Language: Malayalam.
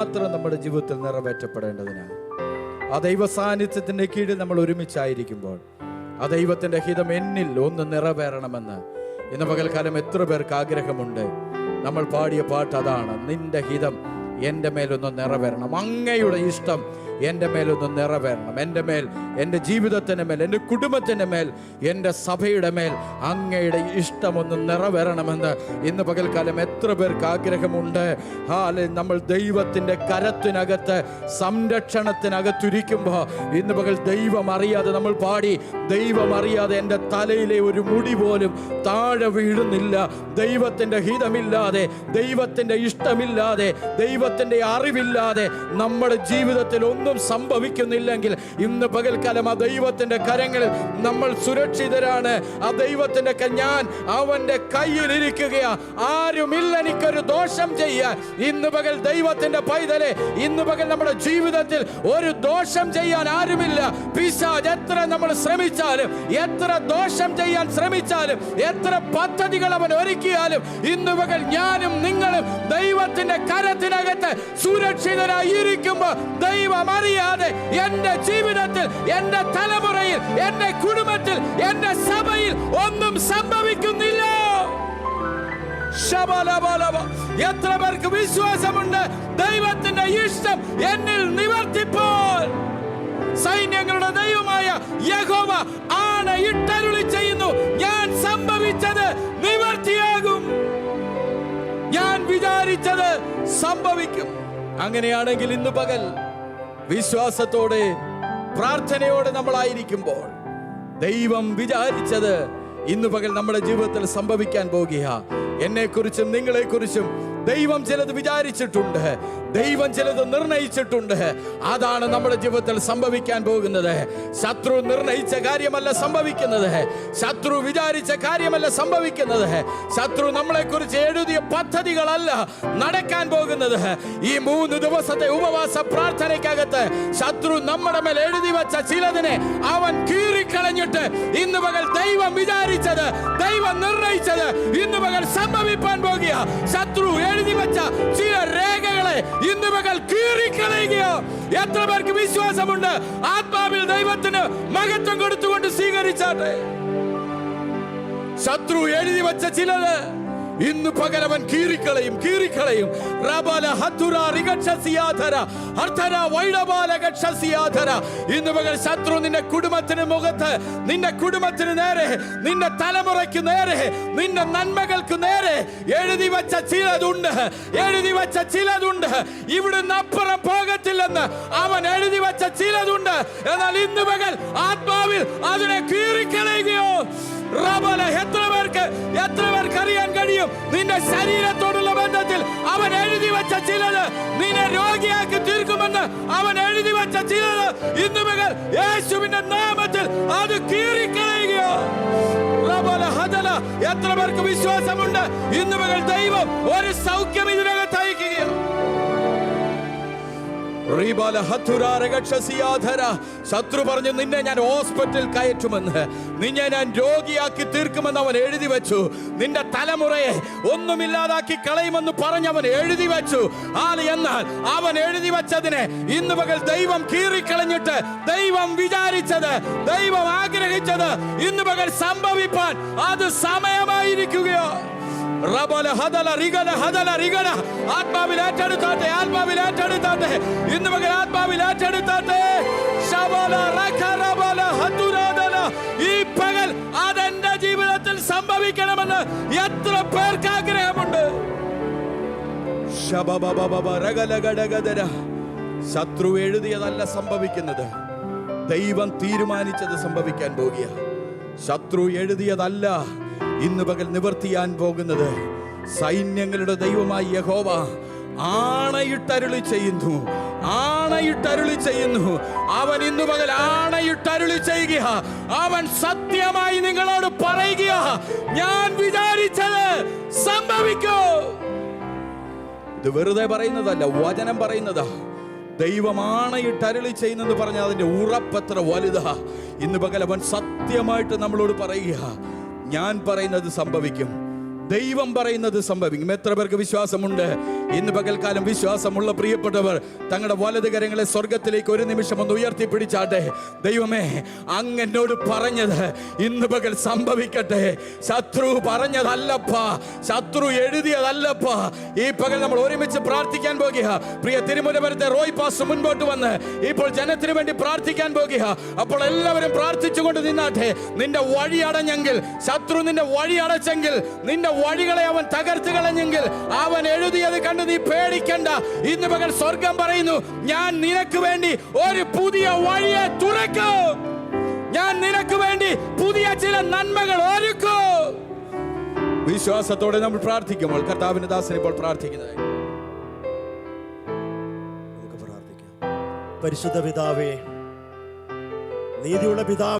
മാത്രം നമ്മുടെ ജീവിതത്തിൽ നിറവേറ്റപ്പെടേണ്ടതിനാണ് ആ ദൈവ സാന്നിധ്യത്തിന്റെ കീഴിൽ നമ്മൾ ഒരുമിച്ചായിരിക്കുമ്പോൾ ആ ദൈവത്തിന്റെ ഹിതം എന്നിൽ ഒന്ന് നിറവേറണമെന്ന് ഇന്ന് പകൽക്കാലം എത്ര പേർക്ക് ആഗ്രഹമുണ്ട്. നമ്മൾ പാടിയ പാട്ട് അതാണ് നിന്റെ ഹിതം എന്റെ മേലൊന്ന് നിറവേറണം. അങ്ങയുടെ ഇഷ്ടം എന്റെ മേലൊന്ന് നിറവേറണം. എന്റെ മേൽ എന്റെ ജീവിതത്തിന്റെ മേൽ എന്റെ കുടുംബത്തിന്റെ മേൽ എന്റെ സഭയുടെ മേൽ അങ്ങയുടെ ഇഷ്ടമൊന്ന് നിറവേറണമെന്ന് ഇന്ന് പകൽക്കാലം എത്ര പേർക്ക് ആഗ്രഹമുണ്ട്. ഹാലെ നമ്മൾ ദൈവത്തിന്റെ കരത്തിനകത്ത് സംരക്ഷണത്തിനകത്തിരിക്കുമ്പോൾ ഇന്ന് പകൽ ദൈവം അറിയാതെ നമ്മൾ പാടി ദൈവം അറിയാതെ എന്റെ തലയിലെ ഒരു മുടി പോലും താഴെ വീഴുന്നില്ല. ദൈവത്തിന്റെ ഹിതമില്ലാതെ ദൈവത്തിന്റെ ഇഷ്ടമില്ലാതെ ദൈവത്തിന്റെ അറിവില്ലാതെ നമ്മുടെ ജീവിതത്തിൽ ഒന്നും സംഭവിക്കുന്നില്ലെങ്കിൽ ഇന്ന് പകൽക്കാലം ആ ദൈവത്തിന്റെ കരങ്ങളിൽ നമ്മൾ സുരക്ഷിതരാണ്. ആ ദൈവത്തിന്റെ ഞാൻ അവന്റെ കയ്യിൽ ഇരിക്കുകയാ. ആരുമില്ല എനിക്കൊരു ദോഷം ചെയ്യാൻ. ഇന്ന് പകൽ ദൈവത്തിന്റെ പൈതലെ ഇന്ന് പകൽ നമ്മുടെ ജീവിതത്തിൽ ഒരു ദോഷം ചെയ്യാൻ ആരുമില്ല. പിശാജ് എത്ര നമ്മൾ ശ്രമിച്ചാലും എത്ര ദോഷം ചെയ്യാൻ ശ്രമിച്ചാലും എത്ര പദ്ധതികൾ അവൻ ഒരുക്കിയാലും ഇന്ന് പകൽ ഞാനും നിങ്ങളും ദൈവത്തിന്റെ കരത്തിനകത്ത് സുരക്ഷിതരായി ദൈവം അറിയാതെ എന്റെ ജീവിതത്തിൽ എന്റെ തലമുറയിൽ എന്റെ കുടുംബത്തിൽ എന്റെ സഭയിൽ ഒന്നും സംഭവിക്കുന്നില്ല. എത്ര പേർക്ക് വിശ്വാസമുണ്ട്? ദൈവത്തിന്റെ ഇഷ്ടം എന്നിൽ നിവർത്തിപ്പോൾ. സൈന്യങ്ങളുടെ ദൈവമായ യഹോവ ആണ് ഇട്ടരുളി ചെയ്യുന്നു. ഞാൻ സംഭവിച്ചത് നിവർത്തിയാകും. ഞാൻ വിചാരിച്ചത് സംഭവിക്കും. അങ്ങനെയാണെങ്കിൽ ഇന്ന് പകൽ വിശ്വാസത്തോടെ പ്രാർത്ഥനയോടെ നമ്മളായിരിക്കുമ്പോൾ ദൈവം വിചാരിച്ചത് ഇന്ന് പകൽ നമ്മുടെ ജീവിതത്തിൽ സംഭവിക്കാൻ പോകുക. എന്നെക്കുറിച്ചും നിങ്ങളെക്കുറിച്ചും ദൈവം ചിലത് വിചാരിച്ചിട്ടുണ്ട്. ദൈവം ചിലത് നിർണയിച്ചിട്ടുണ്ട്. അതാണ് നമ്മുടെ ജീവിതത്തിൽ സംഭവിക്കാൻ പോകുന്നത്. ശത്രു നിർണയിച്ച കാര്യമല്ല സംഭവിക്കുന്നത്. ശത്രു വിചാരിച്ച കാര്യമല്ല സംഭവിക്കുന്നത്. ശത്രു നമ്മളെ കുറിച്ച് എഴുതിയ പദ്ധതികളല്ല നടക്കാൻ പോകുന്നത്. ഈ മൂന്ന് ദിവസത്തെ ഉപവാസ പ്രാർത്ഥനയ്ക്കകത്ത് ശത്രു നമ്മുടെ മേൽ എഴുതി വച്ച ചിലതിനെ അവൻ കീറിക്കളഞ്ഞിട്ട് ഇന്ന് പകൽ ദൈവം വിചാരിച്ചത് ദൈവം നിർണയിച്ചത് ഇന്ന് പകൽ സംഭവിപ്പാൻ പോകുക. ശത്രു എഴുതി വച്ച ചില രേഖകളെ ഇന്ന് മകൾ കീറിക്കളയുകയോ എത്ര പേർക്ക് വിശ്വാസമുണ്ട്? ആത്മാവിൽ ദൈവത്തിന് മഹത്വം കൊടുത്തുകൊണ്ട് സ്വീകരിച്ചാട്ടെ. ശത്രു എഴുതി വെച്ച ചിലത് ഇന്ന് പകരവൻ കീറിക്കളയും കീറിക്കളയും. റബല ഹത്തുര റിഗക്ഷസിയാധര അർത്ഥര വൈഡബാല ഗക്ഷസിയാധര. ഇന്ന് പകൽ ശത്രു നിന്റെ കുടുംബത്തിന് മുഖത്ത് നിന്റെ കുടുംബത്തിന് നേരെ നിന്റെ തലമുറയ്ക്ക് നേരെ നിന്റെ നന്മകൾക്ക് നേരെ എഴുതി വെച്ച ചിലതുണ്ട് എഴുതി വെച്ച ചിലതുണ്ട്. ഇവിടുന്ന് അപ്പുറം പോകത്തില്ലെന്ന് അവൻ എഴുതി വെച്ച ചിലതുണ്ട്. എന്നാൽ ഇന്ന് പകൽ ആത്മാവിൽ അതിനെ കീറിക്കളയുകയോ റബല എത്ര നിന്റെ ശരീരത്തോടുള്ള ബന്ധത്തിൽ അവൻ എഴുതി വെച്ച ചിലത് നിന്നെ രോഗിയാക്കി തീർക്കുമെന്ന് അവൻ എഴുതി വെച്ച ചിലത് ഇന്ന് മുതൽ യേശുവിന്റെ നാമത്തിൽ അത് കീറിക്കളയുകയോ. എത്ര പേർക്ക് വിശ്വാസമുണ്ട്? ഇന്ന് മുതൽ ദൈവം ഒരു സൗഖ്യം ഇതിനകത്ത് അയക്കുകയോ. ശത്രു പറഞ്ഞു നിന്നെ ഞാൻ ഹോസ്പിറ്റൽ കയറ്റുമെന്ന്. നിന്നെ ഞാൻ രോഗിയാക്കി തീർക്കുമെന്ന് അവൻ എഴുതി വെച്ചു. നിന്റെ തലമുറയെ ഒന്നുമില്ലാതാക്കി കളയുമെന്ന് പറഞ്ഞവൻ എഴുതി വെച്ചു. ആൽ എന്നാൽ അവൻ എഴുതി വെച്ചതിനെ ഇന്ന് പകൽ ദൈവം കീറിക്കളഞ്ഞിട്ട് ദൈവം വിചാരിച്ചത് ദൈവം ആഗ്രഹിച്ചത് ഇന്ന് പകൽ സംഭവിപ്പാൻ അത് സമയമായിരിക്കുകയോ. ആത്മാവിൽ ഏറ്റെടുത്താട്ടെ ആത്മാവിൽ ഏറ്റെടുത്താട്ടെ. ഇന്ന് പകൽ ആത്മാവിൽ ഏറ്റെടുത്താട്ടെ. എത്ര പേർക്ക് ആഗ്രഹമുണ്ട്. ശത്രു എഴുതിയതല്ല സംഭവിക്കുന്നത്. ദൈവം തീരുമാനിച്ചത് സംഭവിക്കാൻ പോകുക. ശത്രു എഴുതിയതല്ല ഇന്ന് പകൽ നിവർത്തിയാൻ പോകുന്നത്. സൈന്യങ്ങളുടെ ദൈവമായി യഹോവ ആണയിട്ടരുളി ചെയ്യുന്നു. ആണയിട്ടരുളി ചെയ്യുന്നു. അവൻ ഇന്നു പകൽ ആണയിട്ടരുളി ചെയ്യുക. അവൻ സത്യമായി നിങ്ങളോട് പറയുക. ഞാൻ വിചാരിച്ചത് സംഭവിക്കൂ. ഇത് വെറുതെ പറയുന്നതല്ല വചനം പറയുന്നതാ. ദൈവമാണ് ഈ ടരളി ചെയ്യുന്നെന്ന് പറഞ്ഞാൽ അതിന്റെ ഉറപ്പത്ര വലുതാ. ഇന്ന് പകൽ അവൻ സത്യമായിട്ട് നമ്മളോട് പറയുക. ഞാൻ പറയുന്നത് സംഭവിക്കും. ദൈവം പറയുന്നത് സംഭവിക്കും. എത്ര പേർക്ക് വിശ്വാസമുണ്ട്? ഇന്ന് പകൽക്കാലം വിശ്വാസമുള്ള പ്രിയപ്പെട്ടവർ തങ്ങളുടെ വലത് കരങ്ങളെ സ്വർഗത്തിലേക്ക് ഒരു നിമിഷം ഒന്ന് ഉയർത്തിപ്പിടിച്ചാട്ടെ. ദൈവമേ അങ്ങെന്നോട് പറഞ്ഞത് ഇന്ന് പകൽ സംഭവിക്കട്ടെ. ശത്രു പറഞ്ഞതല്ലപ്പാ. ശത്രു എഴുതിയതല്ലപ്പ. ഈ പകൽ നമ്മൾ ഒരുമിച്ച് പ്രാർത്ഥിക്കാൻ പോകുക. പ്രിയ തിരുമുലപുരത്തെ റോയ് പാസ് മുൻപോട്ട് വന്ന് ഇപ്പോൾ ജനത്തിന് വേണ്ടി പ്രാർത്ഥിക്കാൻ പോകുക. അപ്പോൾ എല്ലാവരും പ്രാർത്ഥിച്ചുകൊണ്ട് നിന്നാട്ടെ. നിന്റെ വഴി അടഞ്ഞെങ്കിൽ ശത്രു നിന്റെ വഴി അടച്ചെങ്കിൽ നിന്റെ വഴികളെ അവൻ തകർത്ത് കളഞ്ഞെങ്കിൽ അവൻ എഴുതിയത് കണ്ട് നീ പേടിക്കണ്ട. ഇന്ന് പകൽ സ്വർഗം പറയുന്നു ഞാൻ നിനക്ക് വേണ്ടി ഒരു പുതിയ വഴിയെ തുറക്കും. ഞാൻ നിനക്ക് വേണ്ടി പുതിയ ചില നന്മകൾ ഒരുക്കും. വിശ്വാസത്തോടെ നമ്മൾ പ്രാർത്ഥിക്കുമ്പോൾ കർത്താവിന്റെ ദാസൻ ഇപ്പോൾ പ്രാർത്ഥിക്കുന്നത് പരിശുദ്ധ പിതാവേ നീതിയുള്ള പിതാവ്